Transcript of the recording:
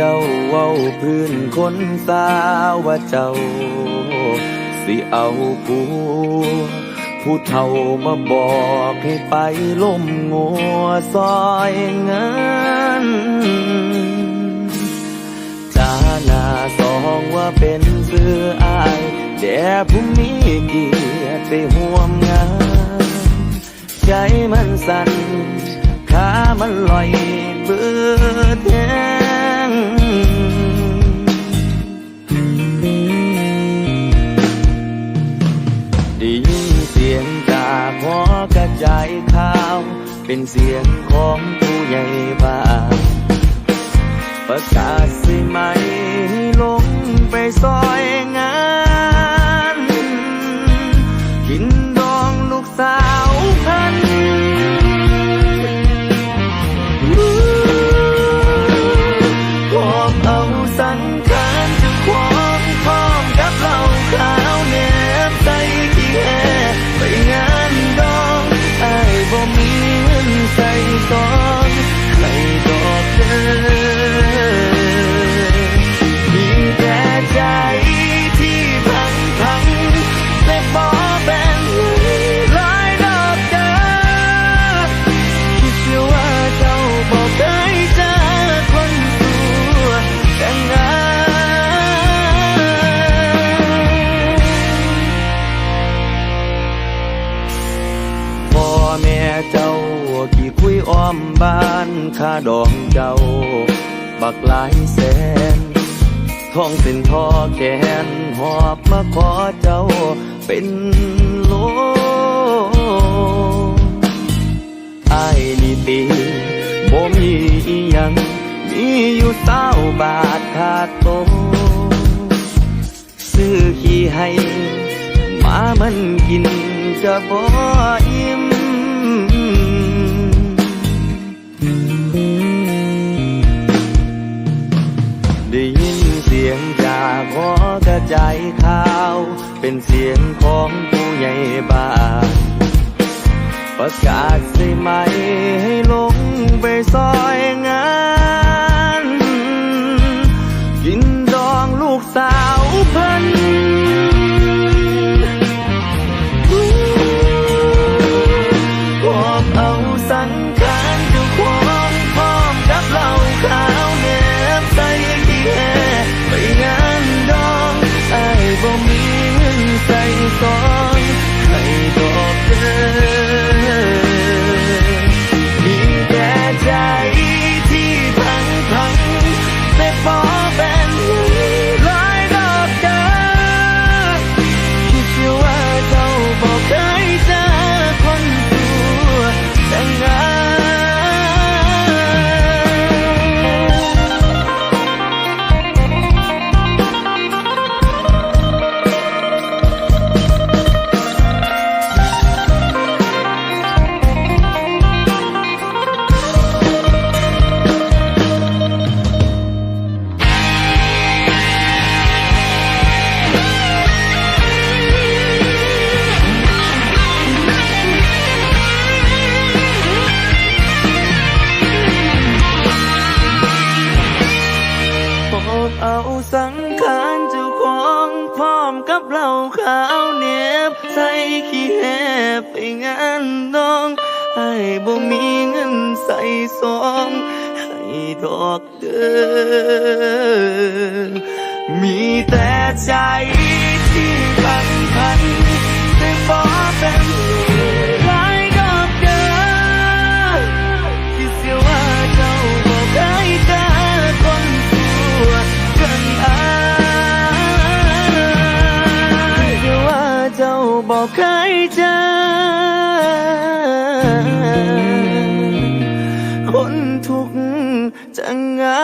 ได้ยินก็เจ้าเว้าพื้นคนสาวว่าเจ้า สิเอาผัวผู้เฒ่ามาบอกให้ไปล่มงัวซอยเงินจาหน้าสองว่าเป็นเสื้ออายแด่ผู้มีเกียรติไปห่วมงาน ใจมันสั่นขามันลอยเบิดแท เป็นเสียงของผู้ใหญ่บ้านประกาศสิไหมให้ลงไปซอยงาน กินดองลูกสาวพันขอบเอาสัง แม่เจ้ากี่คุยอ้อมบ้านค่าดองเจ้า บักหลายแสนท้องเป็นทอแขนหอบมาขอเจ้าเป็นโลไอ้นี่ตีบ่มีอีหยัง มีอยู่เต้าบาทขาดโตซื้อขี้ให้หมามันกินจะบ่อิ่ม งจากหอกระจายข่าว เป็นเสียงของผู้ใหญ่บ้านประกาศใช่ไหมให้ลงไปซอย บเอาสังขารเจ้าของพร้อมกับเหล้าขาวเนียบใส่ขี้แหบไปงานน้องให้บ่มีเงินใส่ซองให้ดอกเด้อมีแต่ใจ อกใครจะคนทุกข์จังงา